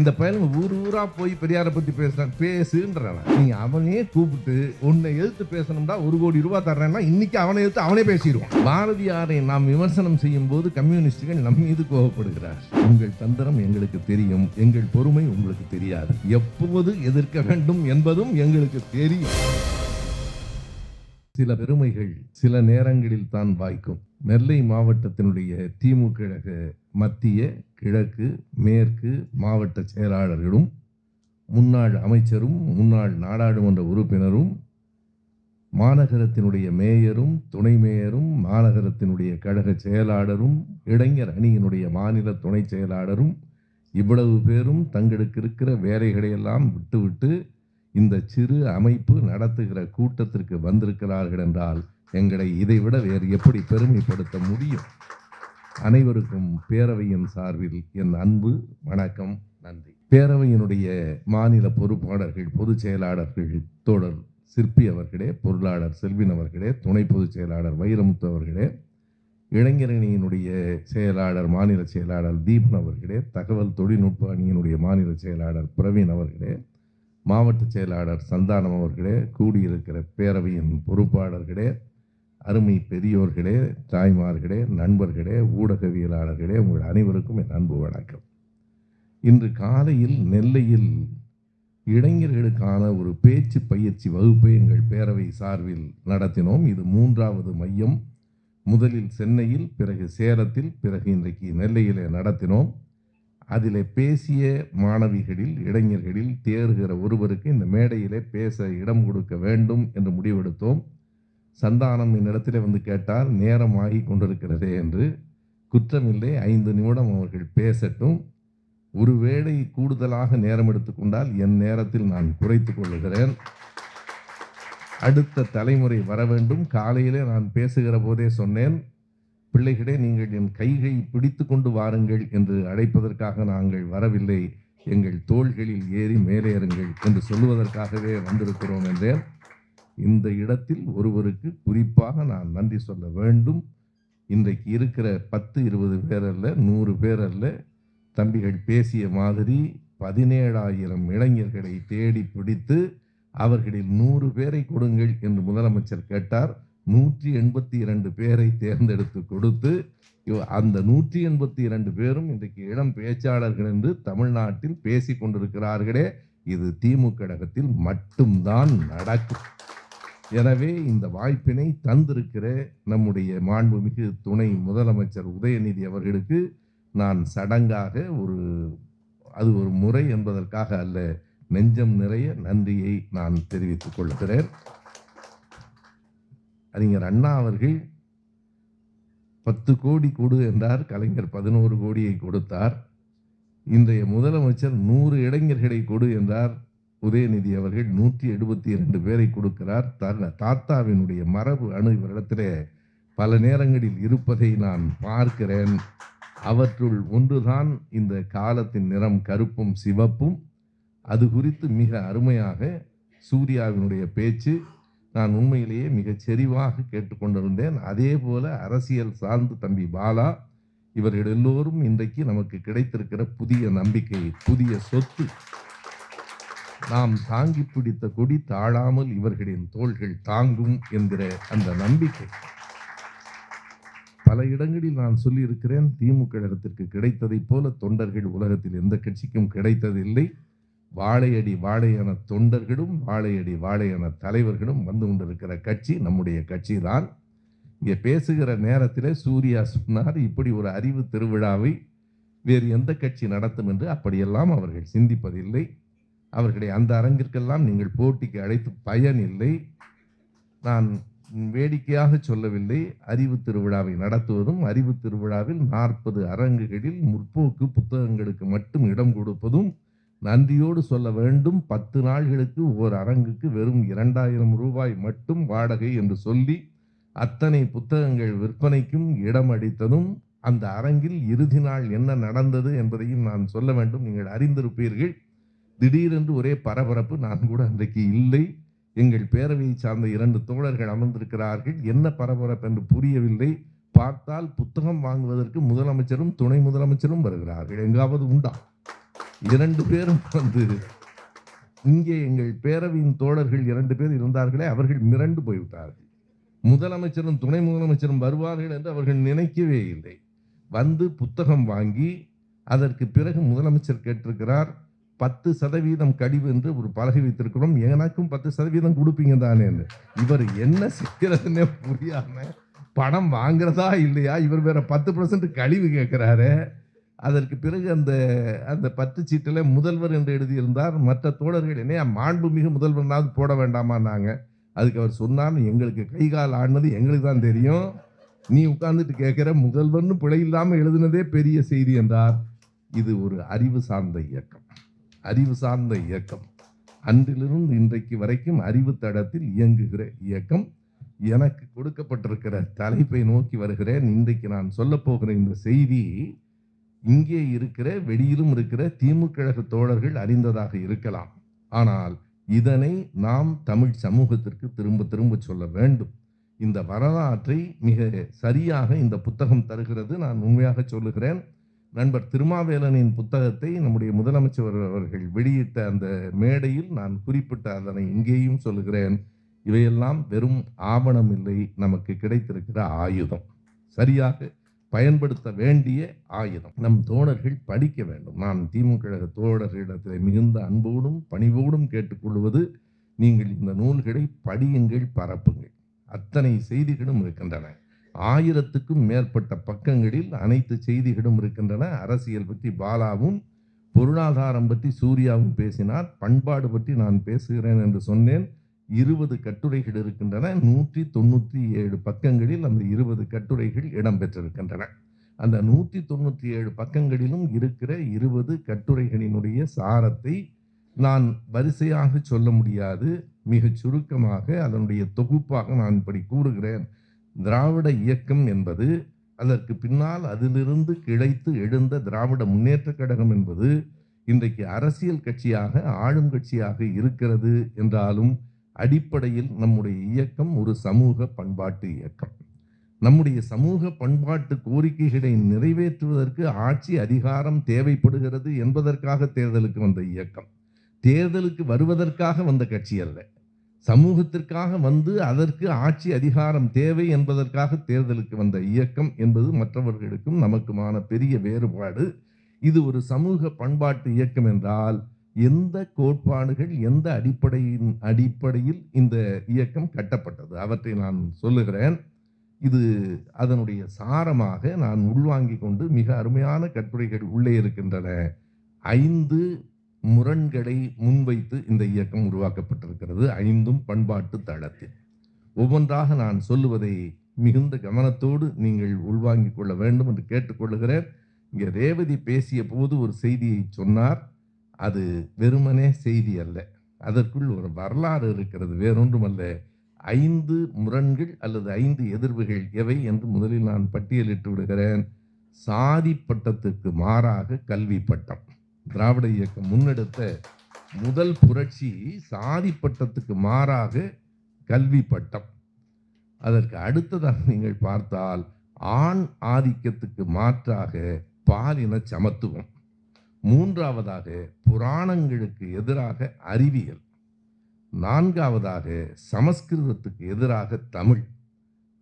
இந்த பையன் ஊர் ஊரா போய் பெரியாரை பத்தி பேசுறான். பேசுன்றான் நீ அவனே கூப்பிட்டு உன்னை எதிர்த்து பேசணும்டா ஒரு கோடி ரூபாய் தர்றேன்னா இன்னைக்கு அவனை எதிர்த்து அவனே பேசிடுவான். பாரதியாரை நாம் விமர்சனம் செய்யும் போது கம்யூனிஸ்டுகள் நம் மீது கோபப்படுகிறார் உங்கள் தந்திரம் எங்களுக்கு தெரியும் எங்கள் பொறுமை உங்களுக்கு தெரியாது. எப்போது எதிர்க்க வேண்டும் என்பதும் எங்களுக்கு தெரியும். சில பெருமைகள் சில நேரங்களில் தான் வாய்க்கும். நெல்லை மாவட்டத்தினுடைய திமுக கழக மத்திய கிழக்கு மேற்கு மாவட்ட செயலாளர்களும் முன்னாள் அமைச்சரும் முன்னாள் நாடாளுமன்ற உறுப்பினரும் மாநகரத்தினுடைய மேயரும் துணை மேயரும் மாநகரத்தினுடைய கழக செயலாளரும் இளைஞர் அணியினுடைய மாநில துணை செயலாளரும் இவ்வளவு பேரும் தங்களுக்கு இருக்கிற வேலைகளையெல்லாம் விட்டுவிட்டு இந்த சிறு அமைப்பு நடத்துகிற கூட்டத்திற்கு வந்திருக்கிறார்கள் என்றால் எங்களை இதைவிட வேறு எப்படி பெருமைப்படுத்த முடியும்? அனைவருக்கும் பேரவையின் சார்பில் என் அன்பு வணக்கம் நன்றி. பேரவையினுடைய மாநில பொறுப்பாளர்கள் பொதுச் செயலாளர்கள் தோழர் சிற்பி அவர்களே பொருளாளர் செல்வின் அவர்களே துணை பொதுச் செயலாளர் வைரமுத்து அவர்களே இளைஞரணியினுடைய செயலாளர் மாநில செயலாளர் தீபன் அவர்களே தகவல் தொழில்நுட்ப அணியினுடைய மாநில செயலாளர் பிரவீன் அவர்களே மாவட்ட செயலாளர் சந்தானம் அவர்களே கூடியிருக்கிற பேரவையின் பொறுப்பாளர்களே அருமை பெரியோர்களே தாய்மார்களே நண்பர்களே ஊடகவியலாளர்களே உங்கள் அனைவருக்கும் என் அன்பு வணக்கம். இன்று காலையில் நெல்லையில் இளைஞர்களுக்கான ஒரு பேச்சு பயிற்சி வகுப்பை எங்கள் பேரவை சார்பில் நடத்தினோம். இது மூன்றாவது மையம். முதலில் சென்னையில் பிறகு சேலத்தில் பிறகு இன்றைக்கு நெல்லையிலே நடத்தினோம். அதில் பேசிய மாணவிகளில் இளைஞர்களில் தேர்கிற ஒருவருக்கு இந்த மேடையிலே பேச இடம் கொடுக்க வேண்டும் என்று முடிவெடுத்தோம். சந்தானம் என்னிடத்திலே வந்து கேட்டால் நேரம் ஆகி கொண்டிருக்கிறதே என்று குற்றமில்லை. ஐந்து நிமிடம் அவர்கள் பேசட்டும். ஒருவேளை கூடுதலாக நேரம் எடுத்துக்கொண்டால் என் நேரத்தில் நான் குறைத்து கொள்ளுகிறேன். அடுத்த தலைமுறை வர வேண்டும். காலையிலே நான் பேசுகிற போதே சொன்னேன். பிள்ளைகளே நீங்கள் என் கைகை பிடித்து கொண்டு வாருங்கள் என்று அழைப்பதற்காக நாங்கள் வரவில்லை. எங்கள் தோள்களில் ஏறி மேலேறுங்கள் என்று சொல்லுவதற்காகவே வந்திருக்கிறோம் என்றேன். இந்த இடத்தில் ஒருவருக்கு குறிப்பாக நான் நன்றி சொல்ல வேண்டும். இன்றைக்கு இருக்கிற பத்து இருபது பேர் அல்ல நூறு பேர் அல்ல. தம்பிகள் பேசிய மாதிரி பதினேழாயிரம் இளைஞர்களை தேடி பிடித்து அவர்களில் நூறு பேரை கொடுங்கள் என்று முதலமைச்சர் கேட்டார். நூற்றி எண்பத்தி இரண்டு பேரை தேர்ந்தெடுத்து கொடுத்து அந்த நூற்றி எண்பத்தி இரண்டு பேரும் இன்றைக்கு இளம் பேச்சாளர்கள் என்று தமிழ்நாட்டில் பேசி கொண்டிருக்கிறார்களே. இது திமுக கழகத்தில் மட்டும்தான் நடக்கும். எனவே இந்த வாய்ப்பினை தந்திருக்கிற நம்முடைய மாண்புமிகு துணை முதலமைச்சர் உதயநிதி அவர்களுக்கு நான் சடங்காக ஒரு அது ஒரு முறை என்பதற்காக அல்ல நெஞ்சம் நிறைய நன்றியை நான் தெரிவித்துக் கொள்கிறேன். அறிஞர் அண்ணா அவர்கள் பத்து கோடி கொடு என்றார் கலைஞர் பதினோரு கோடியை கொடுத்தார். இன்றைய முதலமைச்சர் நூறு இளைஞர்களை கொடு என்றார். உதயநிதி அவர்கள் நூற்றி எழுபத்தி இரண்டு பேரை கொடுக்கிறார். தன் தாத்தாவினுடைய மரபு அணு இவரிடத்திலே பல நேரங்களில் இருப்பதை நான் பார்க்கிறேன். அவற்றுள் ஒன்றுதான் இந்த காலத்தின் நிறம் கருப்பும் சிவப்பும். அது குறித்து மிக அருமையாக சூர்யாவினுடைய பேச்சு நான் உண்மையிலேயே மிகச் செறிவாக கேட்டுக்கொண்டிருந்தேன். அதே போல அரசியல் சார்ந்து தம்பி பாலா இவர்கள் எல்லோரும் இன்றைக்கு நமக்கு கிடைத்திருக்கிற புதிய நம்பிக்கை புதிய சொத்து நாம் தாங்கி பிடித்த கொடி தாழாமல் இவர்களின் தோள்கள் தாங்கும் என்கிற அந்த நம்பிக்கை. பல இடங்களில் நான் சொல்லியிருக்கிறேன் திமுக இடத்திற்கு கிடைத்ததைப் போல தொண்டர்கள் உலகத்தில் எந்த கட்சிக்கும் கிடைத்ததில்லை. வாழையடி வாழையன தொண்டர்களும் வாழையடி வாழையன தலைவர்களும் வந்து கொண்டிருக்கிற கட்சி நம்முடைய கட்சி தான். இங்கே பேசுகிற நேரத்தில் சூர்யா சொன்னார் இப்படி ஒரு அறிவு திருவிழாவை வேறு எந்த கட்சி நடத்தும் என்று. அப்படியெல்லாம் அவர்கள் சிந்திப்பதில்லை. அவர்களை அந்த அரங்கிற்கெல்லாம் நீங்கள் போட்டிக்கு அழைத்து பயன் இல்லை. நான் வேடிக்கையாக சொல்லவில்லை. அறிவு திருவிழாவை நடத்துவதும் அறிவு திருவிழாவில் நாற்பது அரங்குகளில் முற்போக்கு புத்தகங்களுக்கு மட்டும் இடம் கொடுப்பதும் நன்றியோடு சொல்ல வேண்டும். பத்து நாள்களுக்கு ஒரு அரங்குக்கு வெறும் இரண்டாயிரம் ரூபாய் மட்டும் வாடகை என்று சொல்லி அத்தனை புத்தகங்கள் விற்பனைக்கும் இடம் அளித்ததும் அந்த அரங்கில் இறுதி நாள் என்ன நடந்தது என்பதையும் நான் சொல்ல வேண்டும். நீங்கள் அறிந்திருப்பீர்கள். திடீரென்று ஒரே பரபரப்பு நான் கூட அன்றைக்கு இல்லை. எங்கள் பேரவையை சார்ந்த இரண்டு தோழர்கள் அமர்ந்திருக்கிறார்கள். என்ன பரபரப்பு என்று புரியவில்லை. பார்த்தால் புத்தகம் வாங்குவதற்கு முதலமைச்சரும் துணை முதலமைச்சரும் வருகிறார்கள். எங்காவது உண்டா? இரண்டு பேரும் வந்து இங்கே எங்கள் பேரவையின் தோழர்கள் இரண்டு பேர் இருந்தார்களே அவர்கள் மிரண்டு போய்விட்டார்கள். முதலமைச்சரும் துணை முதலமைச்சரும் வருவார்கள் என்று அவர்கள் நினைக்கவே இல்லை. வந்து புத்தகம் வாங்கி அதற்கு பிறகு முதலமைச்சர் கேட்டிருக்கிறார் பத்து சதவீதம் கழிவு என்று ஒரு பலகை வைத்திருக்கிறோம். எனக்கும் பத்து சதவீதம் கொடுப்பீங்க தானே இவர் என்ன செய்கிறதுன்னே புரியாம பணம் வாங்குறதா இல்லையா? இவர் வேற பத்து பர்சன்ட் கழிவு கேட்குறாரு. அதற்கு பிறகு அந்த அந்த பத்து சீட்டில் முதல்வர் என்று எழுதியிருந்தார். மற்ற தோழர்கள் என்ன மாண்புமிகு முதல்வர்னாவது போட வேண்டாமான்னாங்க அதுக்கு அவர் சொன்னார் எங்களுக்கு கை கால் ஆடினது எங்களுக்கு தான் தெரியும். நீ உட்கார்ந்துட்டு கேட்குற முதல்வர்னு பிழை இல்லாமல் எழுதினதே பெரிய செய்தி என்றார். இது ஒரு அறிவு சார்ந்த இயக்கம். அறிவு சார்ந்த இயக்கம். அன்றிலிருந்து இன்றைக்கு வரைக்கும் அறிவு தடத்தில் இயங்குகிற இயக்கம். எனக்கு கொடுக்கப்பட்டிருக்கிற தலைப்பை நோக்கி வருகிறேன். இன்றைக்கு நான் சொல்லப்போகிற இந்த செய்தி இங்கே இருக்கிற வெளியிலும் இருக்கிற திமுக கழக தோழர்கள் அறிந்ததாக இருக்கலாம். ஆனால் இதனை நாம் தமிழ் சமூகத்திற்கு திரும்ப திரும்ப சொல்ல வேண்டும். இந்த வரலாற்றை மிக சரியாக இந்த புத்தகம் தருகிறது. நான் உண்மையாக சொல்லுகிறேன். நண்பர் திருமாவேலனின் புத்தகத்தை நம்முடைய முதலமைச்சர் அவர்கள் வெளியிட்ட அந்த மேடையில் நான் குறிப்பிட்ட அதனை இங்கேயும் சொல்லுகிறேன். இவையெல்லாம் வெறும் ஆவணம் இல்லை நமக்கு கிடைத்திருக்கிற ஆயுதம். சரியாக பயன்படுத்த வேண்டிய ஆயுதம். நம் தோழர்கள் படிக்க வேண்டும். நான் திமுக கழக தோழர்களிடத்தில் மிகுந்த அன்போடும் பணிவோடும் கேட்டுக்கொள்வது நீங்கள் இந்த நூல்களை படியுங்கள் பரப்புங்கள். அத்தனை செய்திகளும் இருக்கின்றன. ஆயிரத்துக்கும் மேற்பட்ட பக்கங்களில் அனைத்து செய்திகளும் இருக்கின்றன. அரசியல் பற்றி பாலாவும் பொருளாதாரம் பற்றி சூர்யாவும் பேசினார். பண்பாடு பற்றி நான் பேசுகிறேன் என்று சொன்னேன். இருபது கட்டுரைகள் இருக்கின்றன. நூற்றி தொண்ணூற்றி ஏழு பக்கங்களில் அந்த இருபது கட்டுரைகள் இடம்பெற்றிருக்கின்றன. அந்த நூற்றி தொண்ணூற்றி ஏழு பக்கங்களிலும் இருக்கிற இருபது கட்டுரைகளினுடைய சாரத்தை நான் வரிசையாக சொல்ல முடியாது. மிகச் சுருக்கமாக அதனுடைய தொகுப்பாக நான் இப்படி கூறுகிறேன். திராவிட இயக்கம் என்பது அதற்கு பின்னால் அதிலிருந்து கிளைத்து எழுந்த திராவிட முன்னேற்ற கழகம் என்பது இன்றைக்கு அரசியல் கட்சியாக ஆளும் கட்சியாக இருக்கிறது என்றாலும் அடிப்படையில் நம்முடைய இயக்கம் ஒரு சமூக பண்பாட்டு இயக்கம். நம்முடைய சமூக பண்பாட்டு கோரிக்கைகளை நிறைவேற்றுவதற்கு ஆட்சி அதிகாரம் தேவைப்படுகிறது என்பதற்காக தேர்தலுக்கு வந்த இயக்கம். தேர்தலுக்கு வருவதற்காக வந்த கட்சி அல்ல. சமூகத்திற்காக வந்து அதற்கு ஆட்சி அதிகாரம் தேவை என்பதற்காக தேர்தலுக்கு வந்த இயக்கம் என்பது மற்றவர்களுக்கும் நமக்குமான பெரிய வேறுபாடு. இது ஒரு சமூக பண்பாட்டு இயக்கம் என்றால் எந்த கோட்பாடுகள் எந்த அடிப்படையின் அடிப்படையில் இந்த இயக்கம் கட்டப்பட்டது? அவற்றை நான் சொல்லுகிறேன். இது அதனுடைய சாரமாக நான் உள்வாங்கி கொண்டு மிக அருமையான கட்டுரைகள் உள்ளே இருக்கின்றன. ஐந்து முரண்களை முன்வைத்து இந்த இயக்கம் உருவாக்கப்பட்டிருக்கிறது. ஐந்தும் பண்பாட்டு தளத்தில். ஒவ்வொன்றாக நான் சொல்லுவதை மிகுந்த கவனத்தோடு நீங்கள் உள்வாங்கிக் கொள்ள வேண்டும் என்று கேட்டுக்கொள்கிறேன். இங்கே ரேவதி பேசிய போது ஒரு செய்தியை சொன்னார். அது வெறுமனே செய்தி அல்ல. அதற்குள் ஒரு வரலாறு இருக்கிறது. வேறொன்றுமல்ல. ஐந்து முரண்கள் அல்லது ஐந்து எதிர்வுகள் எவை என்று முதலில் நான் பட்டியலிட்டு விடுகிறேன். சாதி பட்டத்துக்கு மாறாக கல்வி பட்டம் திராவிட இயக்கம் முன்னெடுத்த முதல் புரட்சி சாதி பட்டத்துக்கு மாறாக கல்வி பட்டம். அதற்கு அடுத்ததாக நீங்கள் பார்த்தால் ஆண் ஆதிக்கத்துக்கு மாற்றாக பாலின சமத்துவம். மூன்றாவதாக புராணங்களுக்கு எதிராக அறிவியல். நான்காவதாக சமஸ்கிருதத்துக்கு எதிராக தமிழ்.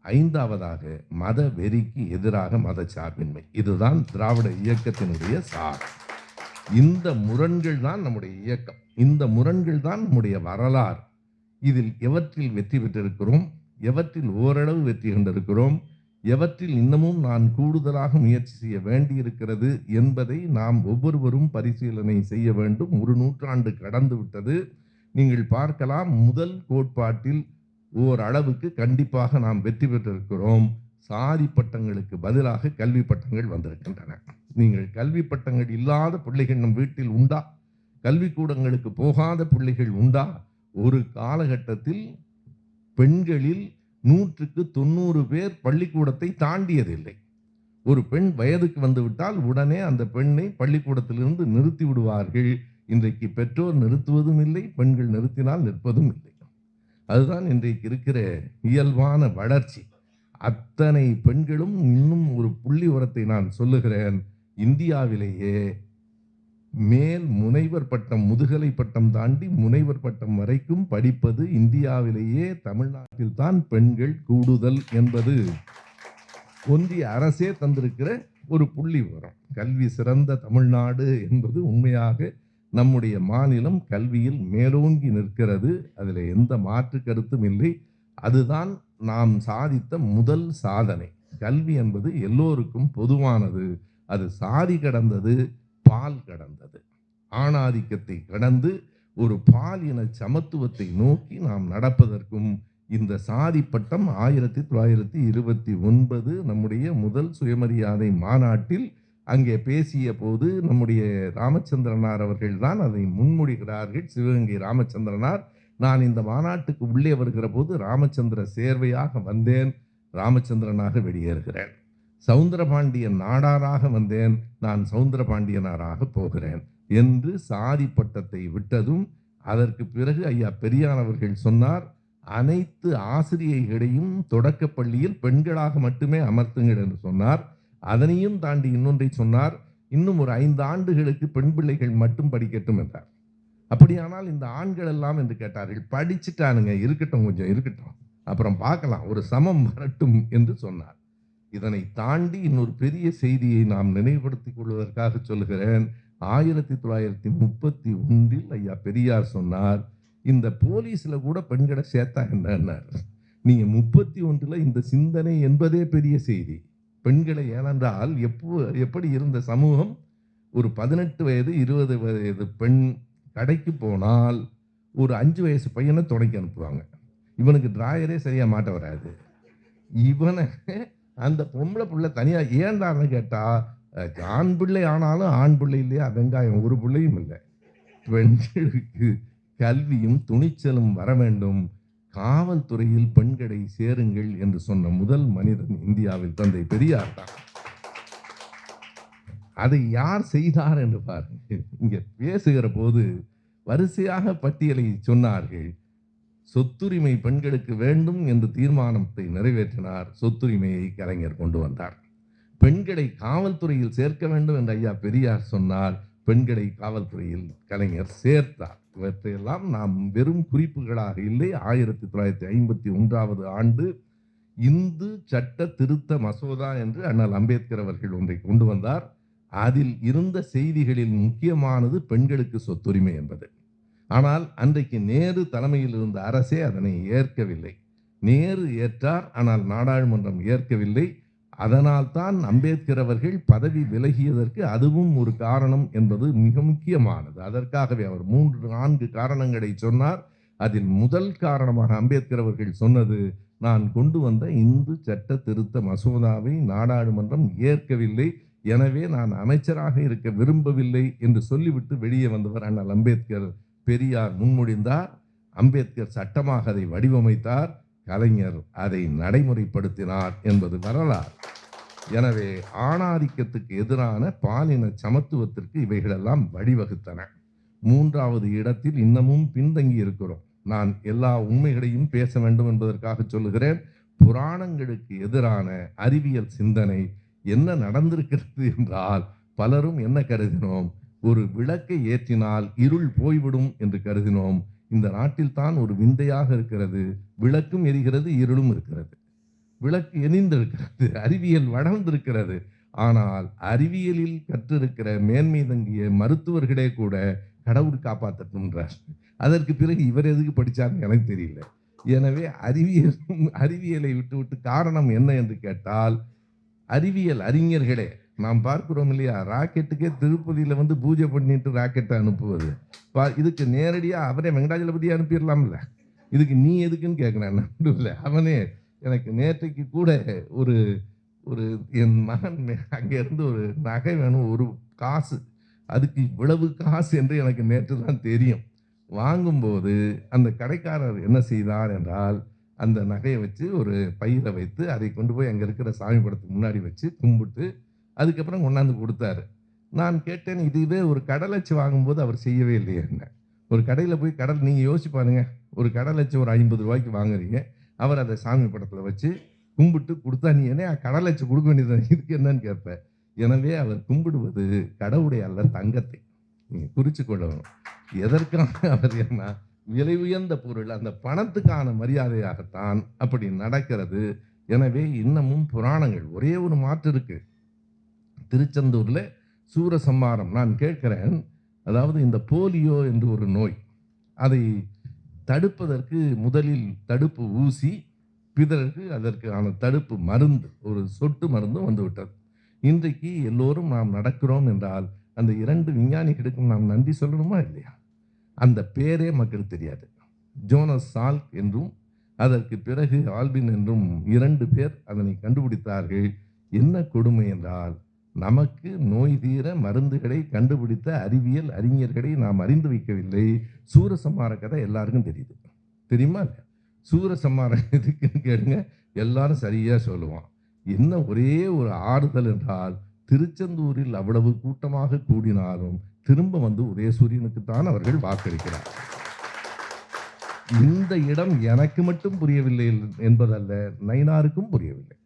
ஐந்தாவதாக மத வெறிக்கு எதிராக மதச்சார்பின்மை. இதுதான் திராவிட இயக்கத்தினுடைய சார். இந்த முரண்கள் தான் நம்முடைய இயக்கம். இந்த முரண்கள் தான் நம்முடைய வரலாறு. இதில் எவற்றில் வெற்றி பெற்றிருக்கிறோம்? எவற்றில் ஓரளவு வெற்றி கண்டிருக்கிறோம்? எவற்றில் இன்னமும் நான் கூடுதலாக முயற்சி செய்ய வேண்டியிருக்கிறது என்பதை நாம் ஒவ்வொருவரும் பரிசீலனை செய்ய வேண்டும். ஒரு நூற்றாண்டு கடந்து விட்டது. நீங்கள் பார்க்கலாம் முதல் கோட்பாட்டில் ஓரளவுக்கு கண்டிப்பாக நாம் வெற்றி பெற்றிருக்கிறோம். சாதி பட்டங்களுக்கு பதிலாக கல்வி பட்டங்கள் வந்திருக்கின்றன. நீங்கள் கல்வி பட்டங்கள் இல்லாத பிள்ளைகள் நம் வீட்டில் உண்டா? கல்விக்கூடங்களுக்கு போகாத பிள்ளைகள் உண்டா? ஒரு காலகட்டத்தில் பெண்களில் நூற்றுக்கு தொண்ணூறு பேர் பள்ளிக்கூடத்தை தாண்டியதில்லை. ஒரு பெண் வயதுக்கு வந்துவிட்டால் உடனே அந்த பெண்ணை பள்ளிக்கூடத்திலிருந்து நிறுத்தி விடுவார்கள். இன்றைக்கு பெற்றோர் நிறுத்துவதும் இல்லை பெண்கள் நிறுத்தினால் நிற்பதும் இல்லை. அதுதான் இன்றைக்கு இருக்கிற இயல்பான வளர்ச்சி. அத்தனை பெண்களும் இன்னும் ஒரு புள்ளி உரத்தை நான் சொல்லுகிறேன். இந்தியாவிலேயே மேல் முனைவர் பட்டம் முதுகலை பட்டம் தாண்டி முனைவர் பட்டம் வரைக்கும் படிப்பது இந்தியாவிலேயே தமிழ்நாட்டில் தான் பெண்கள் கூடுதல் என்பது ஒன்றிய அரசே தந்திருக்கிற ஒரு புள்ளி விவரம். கல்வி சிறந்த தமிழ்நாடு என்பது உண்மையாக நம்முடைய மாநிலம் கல்வியில் மேலோங்கி நிற்கிறது. அதில் எந்த மாற்று கருத்தும் இல்லை. அதுதான் நாம் சாதித்த முதல் சாதனை. கல்வி என்பது எல்லோருக்கும் பொதுவானது. அது சாதி கடந்தது பால் கடந்தது. ஆணாதிக்கத்தை கடந்து ஒரு பாலின சமத்துவத்தை நோக்கி நாம் நடப்பதற்கும் இந்த சாதி பட்டம் ஆயிரத்தி தொள்ளாயிரத்தி இருபத்தி ஒன்பது நம்முடைய முதல் சுயமரியாதை மாநாட்டில் அங்கே பேசிய போது நம்முடைய ராமச்சந்திரனார் அவர்கள் தான் அதை முன்மொழிகிறார்கள். சிவகங்கை ராமச்சந்திரனார் நான் இந்த மாநாட்டுக்கு உள்ளே வருகிற போது ராமச்சந்திர சேர்வையாக வந்தேன் ராமச்சந்திரனாக வெளியேறுகிறேன். சவுந்தரபாண்டியன் நாடாராக வந்தேன் நான் சவுந்தரபாண்டியனாராக போகிறேன் என்று சாதி பட்டத்தை விட்டதும் அதற்கு பிறகு ஐயா பெரியார் அவர்கள் சொன்னார் அனைத்து ஆசிரியைகளையும் தொடக்கப் பள்ளியில் பெண்களாக மட்டுமே அமர்த்துங்கள் என்று சொன்னார். அதனையும் தாண்டி இன்னொன்றை சொன்னார் இன்னும் ஒரு ஐந்து ஆண்டுகளுக்கு பெண் பிள்ளைகள் மட்டும் படிக்கட்டும் என்றார். அப்படியானால் இந்த ஆண்கள் எல்லாம் என்று கேட்டார்கள் படிச்சுட்டானுங்க இருக்கட்டும் கொஞ்சம் இருக்கட்டும் அப்புறம் பார்க்கலாம் ஒரு சமம் வரட்டும் என்று சொன்னார். இதனை தாண்டி இன்னொரு பெரிய செய்தியை நாம் நினைவுபடுத்திக் கொள்வதற்காக சொல்கிறேன் ஆயிரத்தி தொள்ளாயிரத்தி முப்பத்தி ஒன்றில் ஐயா பெரியார் சொன்னார் இந்த போலீஸில் கூட பெண்களை சேர்த்தா என்னன்னார்? நீங்கள் முப்பத்தி ஒன்றில் இந்த சிந்தனை என்பதே பெரிய செய்தி. பெண்களை ஏனென்றால் எப்போ எப்படி இருந்த சமூகம் ஒரு பதினெட்டு வயது இருபது வயது பெண் கடைக்கு போனால் ஒரு அஞ்சு வயசு பையனை தொடங்கி அனுப்புவாங்க. இவனுக்கு டிராயரே சரியாக மாட்ட வராது. இவனை அந்த பொம்பளை பிள்ளை தனியாக ஏன்டான்னு கேட்டால் ஆண் பிள்ளை ஆனாலும் ஆண் பிள்ளை இல்லையா? வெங்காயம் ஒரு பிள்ளையும் இல்லை. பெண்களுக்கு கல்வியும் துணிச்சலும் வர வேண்டும். காவல்துறையில் பெண்களை சேருங்கள் என்று சொன்ன முதல் மனிதன் இந்தியாவில் தந்தை பெரியார் தான். அதை யார் செய்தார் என்று பாருங்கள். இங்கே பேசுகிற போது வரிசையாக பட்டியலை சொன்னார்கள். சொத்துரிமை பெண்களுக்கு வேண்டும் என்று தீர்மானத்தை நிறைவேற்றினார். சொத்துரிமையை கலைஞர் கொண்டு வந்தார். பெண்களை காவல்துறையில் சேர்க்க வேண்டும் என்று ஐயா பெரியார் சொன்னார் பெண்களை காவல்துறையில் கலைஞர் சேர்த்தார். இவற்றையெல்லாம் நாம் வெறும் குறிப்புகளாக இல்லை. ஆயிரத்தி தொள்ளாயிரத்தி ஐம்பத்தி ஒன்றாவது ஆண்டு இந்து சட்ட திருத்த மசோதா என்று அண்ணல் அம்பேத்கர் அவர்கள் ஒன்றை கொண்டு வந்தார். அதில் இருந்த செய்திகளில் முக்கியமானது பெண்களுக்கு சொத்துரிமை என்பது. ஆனால் அன்றைக்கு நேரு தலைமையில் இருந்த அரசே அதனை ஏற்கவில்லை. நேரு ஏற்றார் ஆனால் நாடாளுமன்றம் ஏற்கவில்லை. அதனால் தான் அம்பேத்கர் அவர்கள் பதவி விலகியதற்கு அதுவும் ஒரு காரணம் என்பது மிக முக்கியமானது. அதற்காகவே அவர் மூன்று நான்கு காரணங்களை சொன்னார். அதில் முதல் காரணமாக அம்பேத்கர் அவர்கள் சொன்னது நான் கொண்டு வந்த இந்து சட்ட திருத்த மசோதாவை நாடாளுமன்றம் ஏற்கவில்லை. எனவே நான் அமைச்சராக இருக்க விரும்பவில்லை என்று சொல்லிவிட்டு வெளியே வந்தவர் அண்ணல் அம்பேத்கர். பெரியார் முன்மொழிந்தார் அம்பேத்கர் சட்டமாக அதை வடிவமைத்தார் கலைஞர் அதை நடைமுறைப்படுத்தினார் என்பது வரலாறு. எனவே ஆணாதிக்கத்துக்கு எதிரான பாலின சமத்துவத்திற்கு இவைகளெல்லாம் வழிவகுத்தன. மூன்றாவது இடத்தில் இன்னமும் பின்தங்கி இருக்கிறோம். நான் எல்லா உண்மைகளையும் பேச வேண்டும் என்பதற்காக சொல்லுகிறேன். புராணங்களுக்கு எதிரான அறிவியல் சிந்தனை என்ன நடந்திருக்கிறது என்றால் பலரும் என்ன கருதினோம்? ஒரு விளக்கை ஏற்றினால் இருள் போய்விடும் என்று கருதினோம். இந்த நாட்டில் தான் ஒரு விந்தையாக இருக்கிறது. விளக்கும் எரிகிறது இருளும் இருக்கிறது. விளக்கு எரிந்திருக்கிறது அறிவியல் வளர்ந்திருக்கிறது. ஆனால் அறிவியலில் கற்றிருக்கிற மேன்மை தங்கிய மருத்துவர்களே கூட கடவுள் காப்பாற்றட்டும்ன்றார் அதற்கு பிறகு இவர் எதுக்கு படிச்சார்னு எனக்கு தெரியல. எனவே அறிவியல் அறிவியலை விட்டுவிட்டு காரணம் என்ன என்று கேட்டால் அறிவியல் அறிஞர்களே நாம் பார்க்கிறோம் இல்லையா? ராக்கெட்டுக்கே திருப்பதியில் வந்து பூஜை பண்ணிட்டு ராக்கெட்டை அனுப்புவது. பா- இதுக்கு நேரடியாக அவரே வெங்கடாஜலபதி அனுப்பிடலாம்ல. இதுக்கு நீ எதுக்குன்னு கேட்குறேன் நடுவில் அவனே எனக்கு நேற்றைக்கு கூட ஒரு ஒரு என் மகன் அங்கேருந்து ஒரு நகை வேணும் ஒரு காசு. அதுக்கு இவ்வளவு காசு என்று எனக்கு நேற்று தான் தெரியும். வாங்கும்போது அந்த கடைக்காரர் என்ன செய்தார் என்றால் அந்த நகையை வச்சு ஒரு பயிரை வைத்து அதை கொண்டு போய் அங்கே இருக்கிற சாமி படத்துக்கு முன்னாடி வச்சு கும்பிட்டு அதுக்கப்புறம் கொண்டாந்து கொடுத்தாரு. நான் கேட்டேன் இதுவே ஒரு கடலச்சு வாங்கும்போது அவர் செய்யவே இல்லையே என்ன. ஒரு கடையில் போய் கடல் நீங்கள் யோசிச்சு பாருங்க. ஒரு கடலச்சு ஒரு ஐம்பது ரூபாய்க்கு வாங்குறீங்க. அவர் அதை சாமி படத்தில் வச்சு கும்பிட்டு கொடுத்தா நீ என்ன கடலச்சு கொடுக்க வேண்டியது? இதுக்கு என்னன்னு கேட்பேன் எனவே அவர் கும்பிடுவது கடவுளை அல்ல தங்கத்தை. நீங்கள் குறிச்சு கொள்ளணும். எதற்காக அவர் என்ன விலை உயர்ந்த பொருள் அந்த பணத்துக்கான மரியாதையாகத்தான் அப்படி நடக்கிறது. எனவே இன்னமும் புராணங்கள் ஒரே ஒரு மாற்று இருக்குது திருச்செந்தூரில் சூரசம்மாரம் நான் கேட்குறேன் அதாவது இந்த போலியோ என்று ஒரு நோய் அதை தடுப்பதற்கு முதலில் தடுப்பு ஊசி பிறகு அதற்கான தடுப்பு மருந்து ஒரு சொட்டு மருந்தும் வந்துவிட்டது. இன்றைக்கு எல்லோரும் நாம் நடக்கிறோம் என்றால் அந்த இரண்டு விஞ்ஞானிகளுக்கும் நாம் நன்றி சொல்லணுமா இல்லையா? அந்த பேரே மக்களுக்கு தெரியாது. ஜோனஸ் சால்க் என்றும் அதற்கு பிறகு ஆல்பின் என்றும் இரண்டு பேர் அதனை கண்டுபிடித்தார்கள். என்ன கொடுமை என்றால் நமக்கு நோய் தீர மருந்துகளை கண்டுபிடித்த அறிவியல் அறிஞர்களை நாம் அறிந்து வைக்கவில்லை. சூரசம்மார கதை எல்லாருக்கும் தெரியுது. தெரியுமா சூரசம்மார சூரசம்மாரம் எதுக்குன்னு கேளுங்க. எல்லாரும் சரியா சொல்லுவான். என்ன ஒரே ஒரு ஆறுதல் என்றால் திருச்செந்தூரில் அவ்வளவு கூட்டமாக கூடினாலும் திரும்ப வந்து உதயசூரியனுக்கு தான் அவர்கள் வாக்களிக்கிறார். இந்த இடம் எனக்கு மட்டும் புரியவில்லை என்பதல்ல நைனாருக்கும் புரியவில்லை.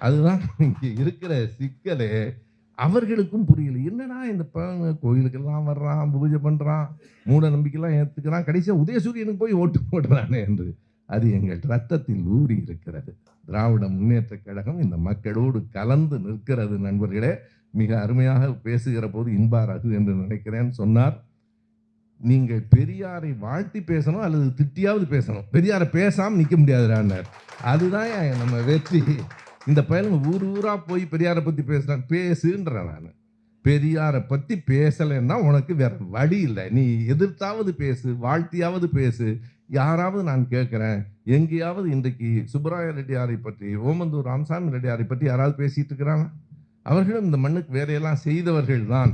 அதுதான் இங்கே இருக்கிற சிக்கலே. அவர்களுக்கும் புரியல. என்னடா இந்த ப- கோயிலுக்கெல்லாம் வர்றான் பூஜை பண்ணுறான் மூட நம்பிக்கைலாம் ஏற்றுக்கிறான் கடைசியாக உதயசூரியனுக்கு போய் ஓட்டு போடுறானே என்று அது எங்கள் ரத்தத்தில் ஊறி இருக்கிறது. திராவிட முன்னேற்ற கழகம் இந்த மக்களோடு கலந்து நிற்கிறது நண்பர்களே. மிக அருமையாக பேசுகிற போது இன்பார் ரகு என்று நினைக்கிறேன் சொன்னார். நீங்கள் பெரியாரை வாழ்த்தி பேசணும் அல்லது திட்டியாவது பேசணும். பெரியாரை பேசாமல் நிற்க முடியாதுடான்னார் அதுதான் நம்ம வெற்றி. இந்த பையனுங்க ஊர் ஊராக போய் பெரியாரை பற்றி பேசுகிறான் பேசுன்றேன் நான். பெரியாரை பற்றி பேசலைன்னா உனக்கு வேற வழி இல்லை. நீ எதிர்த்தாவது பேசு வாழ்த்தியாவது பேசு. யாராவது நான் கேட்குறேன். எங்கேயாவது இன்றைக்கு சுப்பராய ரெட்டியாரை பற்றி ஓமந்தூர் ராமசாமி ரெட்டியாரை பற்றி யாராவது பேசிகிட்டு இருக்கிறாங்க அவர்களும் இந்த மண்ணுக்கு வேறையெல்லாம் செய்தவர்கள் தான்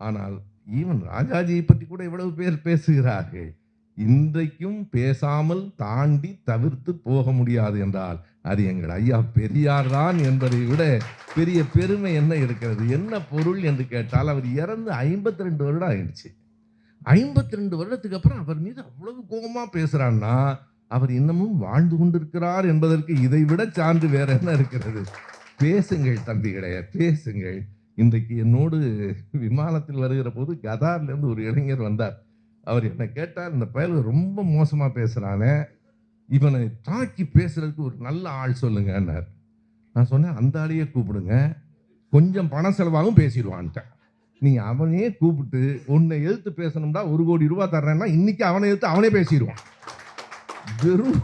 ஆனால் ஈவன் ராஜாஜியை பற்றி கூட இவ்வளவு பேர் பேசுகிறார்கள். இன்றைக்கும் பேசாமல் தாண்டி தவிர்த்து போக முடியாது என்றால் அது எங்கள் ஐயா பெரியார் தான் என்பதை விட பெரிய பெருமை என்ன இருக்கிறது? என்ன பொருள் என்று கேட்டால் அவர் இறந்து ஐம்பத்தி ரெண்டு வருடம் ஆயிடுச்சு. ஐம்பத்தி ரெண்டு வருடத்துக்கு அப்புறம் அவர் மீது அவ்வளவு கோபமாக பேசுகிறான்னா அவர் இன்னமும் வாழ்ந்து கொண்டிருக்கிறார் என்பதற்கு இதை விட சான்று வேற என்ன இருக்கிறது? பேசுங்கள் தம்பிகளே பேசுங்கள். இன்றைக்கு என்னோடு விமானத்தில் வருகிற போது கதார்லேருந்து ஒரு இளைஞர் வந்தார். அவர் என்ன கேட்டார் இந்த பயல் ரொம்ப மோசமாக பேசுகிறானே இவனை தாக்கி பேசுறதுக்கு ஒரு நல்ல ஆள் சொல்லுங்கன்னார். நான் சொன்னேன் அந்த ஆளையே கூப்பிடுங்க கொஞ்சம் பண செலவாகவும் பேசிடுவான்ட்டேன் நீங்கள் அவனையே கூப்பிட்டு உன்னை எழுத்து பேசணும்டா ஒரு கோடி ரூபா தர்றேன்னா இன்னைக்கு அவனை எழுத்து அவனே பேசிடுவான். வெறும்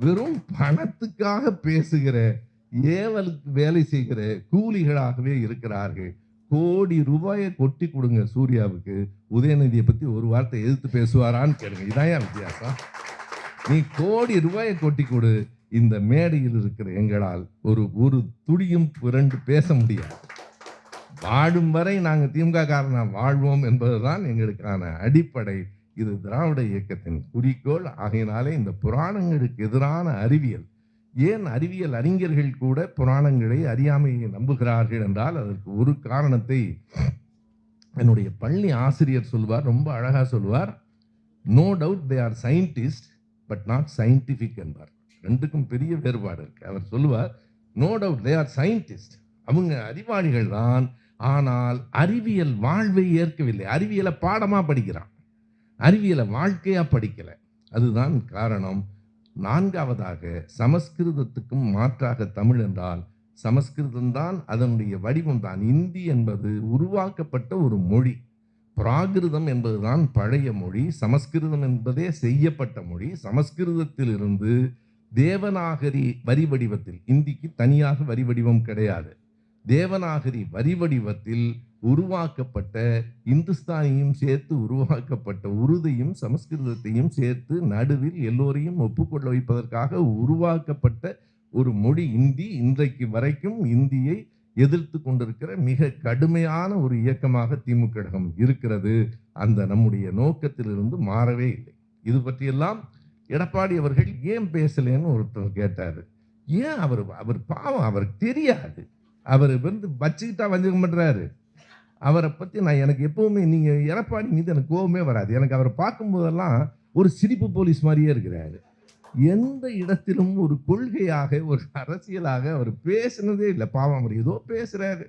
வெறும் பணத்துக்காக பேசுகிற ஏவலுக்கு வேலை செய்கிற கூலிகளாகவே இருக்கிறார்கள். கோடி ரூபாயை கொட்டி கொடுங்க சூர்யாவுக்கு. உதயநிதியை பற்றி ஒரு வார்த்தை எதிர்த்து பேசுவாரான்னு கேளுங்க. இதான் ஏன் வித்தியாசம்? நீ கோடி ரூபாயை கொட்டி கொடு. இந்த மேடையில் இருக்கிற எங்களால் ஒரு ஒரு துடியும் புரண்டு பேச முடியாது. வாழும் வரை நாங்கள் திமுக காரணம் வாழ்வோம் என்பதுதான் எங்களுக்கான அடிப்படை. இது திராவிட இயக்கத்தின் குறிக்கோள். ஆகையினாலே இந்த புராணங்களுக்கு எதிரான அறிவியல். ஏன் அறிவியல் அறிஞர்கள் கூட புராணங்களை அறியாமையை நம்புகிறார்கள் என்றால் அதற்கு ஒரு காரணத்தை என்னுடைய பள்ளி ஆசிரியர் சொல்வார் ரொம்ப அழகாக சொல்வார். No doubt they are scientist but not scientific என்பார். ரெண்டுக்கும் பெரிய வேறுபாடு இருக்கு. அவர் சொல்லுவார் no doubt they are scientist அவங்க அறிவாளிகள் தான் ஆனால் அறிவியல் வாழ்வை ஏற்கவில்லை. அறிவியலை பாடமாக படிக்கிறான். அறிவியலை வாழ்க்கையாக படிக்கலை. அதுதான் காரணம். நான்காவதாக சமஸ்கிருதத்துக்கும் மாற்றாக தமிழ் என்றால் சமஸ்கிருதம்தான் அதனுடைய வடிவம் தான். இந்தி என்பது உருவாக்கப்பட்ட ஒரு மொழி. பிராகிருதம் என்பதுதான் பழைய மொழி. சமஸ்கிருதம் என்பதே செய்யப்பட்ட மொழி. சமஸ்கிருதத்திலிருந்து தேவநாகரி வரி வடிவத்தில் இந்திக்கு தனியாக வரி வடிவம் கிடையாது. தேவநாகரி வரி வடிவத்தில் உருவாக்கப்பட்ட இந்துஸ்தானியும் சேர்த்து உருவாக்கப்பட்ட உருதையும் சமஸ்கிருதத்தையும் சேர்த்து நடுவில் எல்லோரையும் ஒப்புக்கொள்ள வைப்பதற்காக உருவாக்கப்பட்ட ஒரு மொழி இந்தி. இன்றைக்கு வரைக்கும் இந்தியை எதிர்த்து கொண்டிருக்கிற மிக கடுமையான ஒரு இயக்கமாக திமுக கழகம் இருக்கிறது. அந்த நம்முடைய நோக்கத்திலிருந்து மாறவே இல்லை. இது பற்றியெல்லாம் எடப்பாடி அவர்கள் ஏன் பேசலைன்னு ஒருத்தர் கேட்டார். ஏன் அவர் அவர் பாவம் அவருக்கு தெரியாது. அவர் வந்து வச்சுக்கிட்டா வஞ்சகம் பண்ணுறாரு அவரை பற்றி நான் எனக்கு எப்போவுமே நீங்கள் எடப்பாடி மீது எனக்கு கோபமே வராது. எனக்கு அவரை பார்க்கும்போதெல்லாம் ஒரு சிரிப்பு போலீஸ் மாதிரியே இருக்கிறாரு. எந்த இடத்திலும் ஒரு கொள்கையாக ஒரு அரசியலாக அவர் பேசினதே இல்லை. பாவம் அவர் ஏதோ பேசுகிறாரு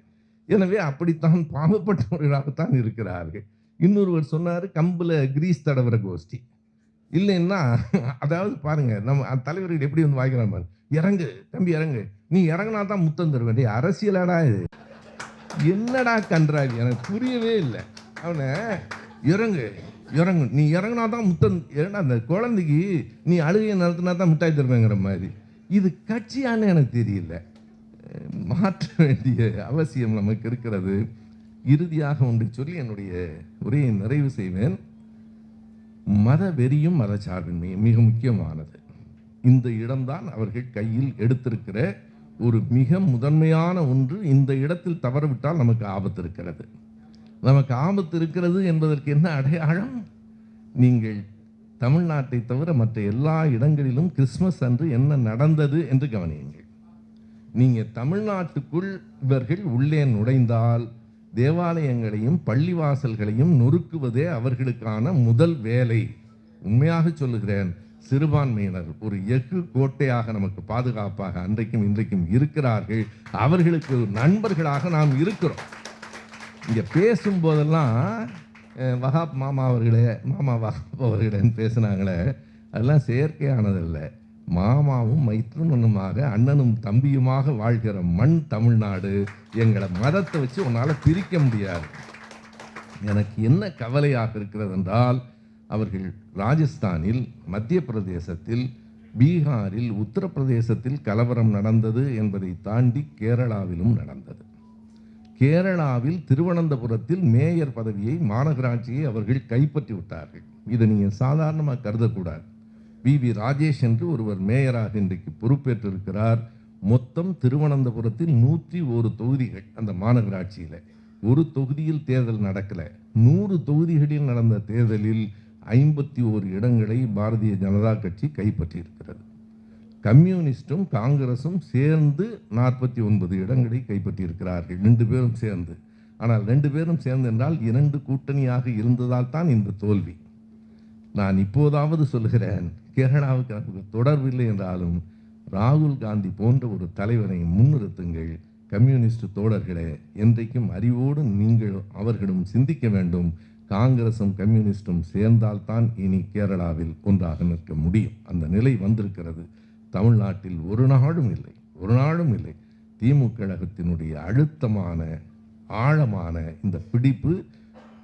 எனவே அப்படித்தான் பாவப்பட்டவர்களாகத்தான் இருக்கிறார்கள். இன்னொருவர் சொன்னார் கம்பில் கிரீஸ் தடவுற கோஷ்டி. இல்லைன்னா அதாவது பாருங்க நம்ம அந்த தலைவர்கள் எப்படி வந்து வாய்க்கிறான் பாருங்க. இறங்கு தம்பி இறங்கு. நீ இறங்குனா தான் முத்தம் தருவேன். அரசியலாடா இது. என்னடா கன்றாவி? எனக்கு புரியவே இல்லை. அவனை இறங்கு இறங்கு. நீ இறங்குனா தான் முத்தம் ஏன்னா அந்த குழந்தைக்கு நீ அழுகையை நடத்தினா தான் மிட்டாய் தருவேங்கிற மாதிரி. இது கட்சியான்னு எனக்கு தெரியல. மாற்ற வேண்டிய அவசியம் நமக்கு இருக்கிறது. இறுதியாக ஒன்று சொல்லி என்னுடைய உரையை நிறைவு செய்வேன். மத வெறியும் மதச்சார்பின்மையும் மிக முக்கியமானது. இந்த இடம்தான் அவர்கள் கையில் எடுத்திருக்கிற ஒரு மிக முதன்மையான ஒன்று இந்த இடத்தில் தவறவிட்டால் நமக்கு ஆபத்து இருக்கிறது. நமக்கு ஆபத்து இருக்கிறது என்பதற்கு என்ன அடையாளம்? நீங்கள் தமிழ்நாட்டை தவிர மற்ற எல்லா இடங்களிலும் கிறிஸ்மஸ் அன்று என்ன நடந்தது என்று கவனியுங்கள். நீங்கள் தமிழ்நாட்டுக்குள் இவர்கள் உள்ளே நுழைந்தால் தேவாலயங்களையும் பள்ளிவாசல்களையும் நொறுக்குவதே அவர்களுக்கான முதல் வேலை. உண்மையாக சொல்லுகிறேன் சிறுபான்மையினர் ஒரு எஃகு கோட்டையாக நமக்கு பாதுகாப்பாக அன்றைக்கும் இன்றைக்கும் இருக்கிறார்கள். அவர்களுக்கு நண்பர்களாக நாம் இருக்கிறோம். இங்கே பேசும்போதெல்லாம் வகாப் வஹாப் மாமா அவர்களே மாமா வஹாப் அவர்களேன்னு பேசுனாங்களே. அதெல்லாம் செயற்கையானதல்ல மாமாவும் மைத்துனனுமாக அண்ணனும் தம்பியுமாக வாழ்கிற மண் தமிழ்நாடு. எங்களை மதத்தை வச்சு உன்னால் பிரிக்க முடியாது. எனக்கு என்ன கவலையாக இருக்கிறது என்றால் அவர்கள் ராஜஸ்தானில் மத்திய பிரதேசத்தில் பீகாரில் உத்தரப்பிரதேசத்தில் கலவரம் நடந்தது என்பதை தாண்டி கேரளாவிலும் நடந்தது. கேரளாவில் திருவனந்தபுரத்தில் மேயர் பதவியை மாநகராட்சியை அவர்கள் கைப்பற்றி விட்டார்கள். இதை நீங்கள் சாதாரணமாக கருதக்கூடாது. வி. வி. ராஜேஷ் என்று ஒருவர் மேயராக இன்றைக்கு பொறுப்பேற்றிருக்கிறார். மொத்தம் திருவனந்தபுரத்தில் நூற்றி ஒரு தொகுதிகள் அந்த மாநகராட்சியில். ஒரு தொகுதியில் தேர்தல் நடக்கலை. நூறு தொகுதிகளில் நடந்த தேர்தலில் ஐம்பத்தி ஓரு இடங்களை பாரதிய ஜனதா கட்சி கைப்பற்றியிருக்கிறது. கம்யூனிஸ்டும் காங்கிரஸும் சேர்ந்து நாற்பத்தி ஒன்பது இடங்களை கைப்பற்றியிருக்கிறார்கள் ரெண்டு பேரும் சேர்ந்து. ஆனால் ரெண்டு பேரும் சேர்ந்து என்றால் இரண்டு கூட்டணியாக இருந்ததால் தான் இந்த தோல்வி. நான் இப்போதாவது சொல்கிறேன் கேரளாவுக்கு நமக்கு தொடர்பில்லை என்றாலும் ராகுல் காந்தி போன்ற ஒரு தலைவரை முன்னிறுத்துங்கள் கம்யூனிஸ்ட் தோழர்களே. என்றைக்கும் அறிவோடு நீங்கள் அவர்களும் சிந்திக்க வேண்டும். காங்கிரசும் கம்யூனிஸ்டும் சேர்ந்தால்தான் இனி கேரளாவில் ஒன்றாக நிற்க முடியும். அந்த நிலை வந்திருக்கிறது. தமிழ்நாட்டில் ஒரு நாளும் இல்லை ஒரு நாளும் இல்லை. திமுக கழகத்தினுடைய அழுத்தமான ஆழமான இந்த பிடிப்பு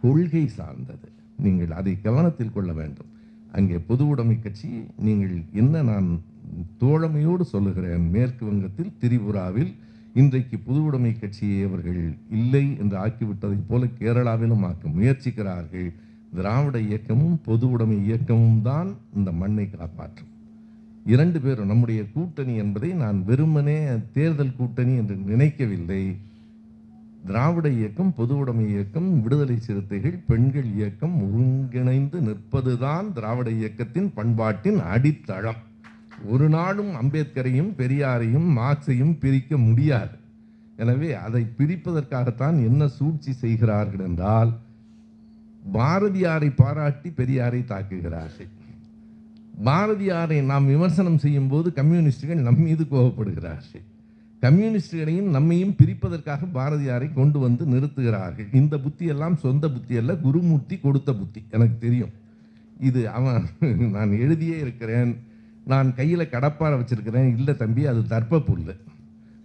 கொள்கை சார்ந்தது. நீங்கள் அதை கவனத்தில் கொள்ள வேண்டும். அங்கே பொது உடைமை கட்சி நீங்கள் என்ன நான் தோழமையோடு சொல்லுகிறேன் மேற்கு வங்கத்தில் திரிபுராவில் இன்றைக்கு புதுவுடைமை கட்சியை அவர்கள் இல்லை என்று ஆக்கிவிட்டதைப் போல கேரளாவிலும் ஆக்க முயற்சிக்கிறார்கள். திராவிட இயக்கமும் பொது உடைமை இயக்கமும் தான் இந்த மண்ணை காப்பாற்றும். இரண்டு பேரும் நம்முடைய கூட்டணி என்பதை நான் வெறுமனே தேர்தல் கூட்டணி என்று நினைக்கவில்லை. திராவிட இயக்கம் பொது உடைமை இயக்கம் விடுதலை சிறுத்தைகள் பெண்கள் இயக்கம் ஒருங்கிணைந்து நிற்பதுதான் திராவிட இயக்கத்தின் பண்பாட்டின் அடித்தளம். ஒரு நாளும் அம்பேத்கரையும் பெரியாரையும் மார்க்ஸையும் பிரிக்க முடியாது. எனவே அதை பிரிப்பதற்காகத்தான் என்ன சூழ்ச்சி செய்கிறார்கள் என்றால் பாரதியாரை பாராட்டி பெரியாரை தாக்குகிறார்கள். பாரதியாரை நாம் விமர்சனம் செய்யும் போது கம்யூனிஸ்டுகள் நம் மீது கோபப்படுகிறார்கள். கம்யூனிஸ்டுகளையும் நம்மையும் பிரிப்பதற்காக பாரதியாரை கொண்டு வந்து நிறுத்துகிறார்கள். இந்த புத்தியெல்லாம் சொந்த புத்தி அல்ல குருமூர்த்தி கொடுத்த புத்தி எனக்கு தெரியும். இது அவன் நான் எழுதியே இருக்கிறேன். நான் கையில் கடப்பாறை வச்சுருக்கிறேன். இல்லை தம்பி அது தர்ப்ப புல்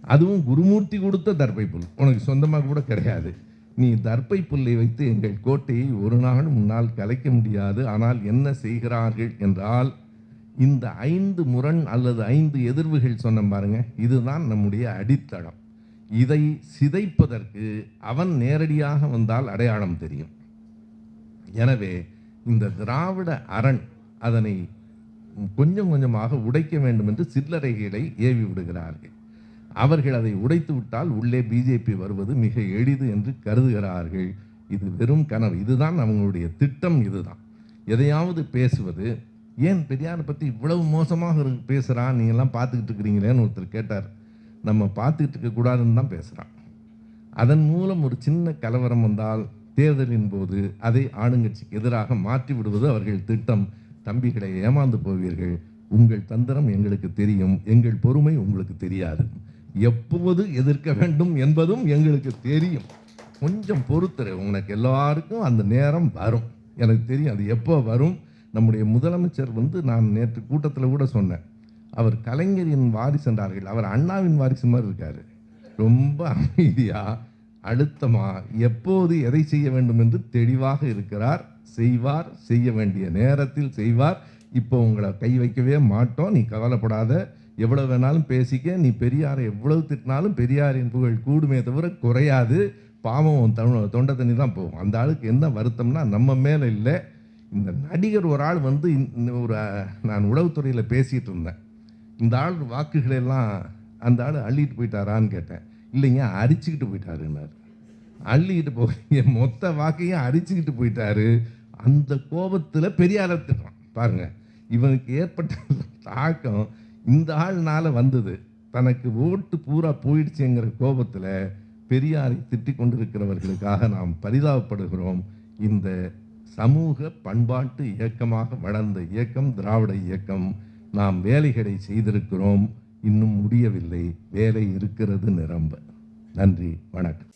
அதுவும் குருமூர்த்தி கொடுத்த தர்ப்பை புல் உனக்கு சொந்தமாக கூட கிடையாது. நீ தர்ப்பை புல்லை வைத்து எங்கள் கோட்டையை ஒரு நாள் முன்னால் கலைக்க முடியாது. ஆனால் என்ன செய்கிறார்கள் என்றால் இந்த ஐந்து முரண் அல்லது ஐந்து எதிர்வுகள் சொன்னேன் பாருங்க இதுதான் நம்முடைய அடித்தளம். இதை சிதைப்பதற்கு அவன் நேரடியாக வந்தால் அடையாளம் தெரியும். எனவே இந்த திராவிட அரண் அதனை கொஞ்சம் கொஞ்சமாக உடைக்க வேண்டும் என்று சில்லறைகளை ஏவி விடுகிறார்கள். அவர்கள் அதை உடைத்து விட்டால் உள்ளே பிஜேபி வருவது மிக எளிது என்று கருதுகிறார்கள். இது வெறும் கனவு. இதுதான் அவங்களுடைய திட்டம். இதுதான். எதையாவது பேசுவது. ஏன் பெரியாரை பற்றி இவ்வளவு மோசமாக பேசுகிறான் நீங்கள்லாம் பார்த்துக்கிட்டு இருக்கிறீங்களேன்னு ஒருத்தர் கேட்டார். நம்ம பார்த்துக்கிட்டு இருக்கக்கூடாதுன்னு தான் பேசுகிறான் அதன் மூலம் ஒரு சின்ன கலவரம் வந்தால் தேர்தலின் போது அதை ஆளுங்கட்சிக்கு எதிராக மாற்றி விடுவது அவர்கள் திட்டம். தம்பிகளை ஏமாந்து போவீர்கள். உங்கள் தந்திரம் எங்களுக்கு தெரியும். எங்கள் பொறுமை உங்களுக்கு தெரியாது. எப்போது எதிர்க்க வேண்டும் என்பதும் எங்களுக்கு தெரியும். கொஞ்சம் பொறுத்துரு. உனக்கு எல்லாருக்கும் அந்த நேரம் வரும். எனக்கு தெரியும். அது எப்போ வரும்? நம்முடைய முதலமைச்சர் வந்து நான் நேற்று கூட்டத்தில் கூட சொன்னேன். அவர் கலைஞரின் வாரிசு என்றார்கள். அவர் அண்ணாவின் வாரிசு மாதிரி இருக்காரு. ரொம்ப அமைதியாக அழுத்தமாக எப்போது எதை செய்ய வேண்டும் என்று தெளிவாக இருக்கிறார். செய்வார் செய்ய வேண்டிய நேரத்தில் செய்வார். இப்போ உங்களை கை வைக்கவே மாட்டோம். நீ கவலைப்படாத. எவ்வளோ வேணாலும் பேசிக்க. நீ பெரியாரை எவ்வளவு திட்டினாலும் பெரியாரின் புகழ் கூடுமே தவிர குறையாது. பாவம் உன் தொண்டை தண்ணி தான் போகும். அந்த ஆளுக்கு என்ன வருத்தம்னா நம்ம மேலே இல்லை. இந்த நடிகர் ஒரு ஆள் வந்து ஒரு நான் உளவுத்துறையில் பேசிகிட்டு இருந்தேன். இந்த ஆள் வாக்குகளை எல்லாம் அந்த ஆள் அள்ளிட்டு போயிட்டாரான்னு கேட்டேன். இல்லைங்க அரிச்சுக்கிட்டு போயிட்டாருன்னாரு. அள்ளிக்கிட்டு போய் மொத்த வாக்கையும் அடிச்சுக்கிட்டு போயிட்டாரு. அந்த கோபத்தில் பெரியாரை திட்டுறான். பாருங்க இவனுக்கு ஏற்பட்ட தாக்கம் இந்த ஆள்னால வந்தது. தனக்கு ஓட்டு பூரா போயிடுச்சுங்கிற கோபத்தில் பெரியாரை திட்டிக் கொண்டிருக்கிறவர்களுக்காக நாம் பரிதாபப்படுகிறோம். இந்த சமூக பண்பாட்டு இயக்கமாக வளர்ந்த இயக்கம் திராவிட இயக்கம். நாம் வேலைகளை செய்திருக்கிறோம். இன்னும் முடியவில்லை. வேலை இருக்கிறது நிரம்ப. நன்றி வணக்கம்.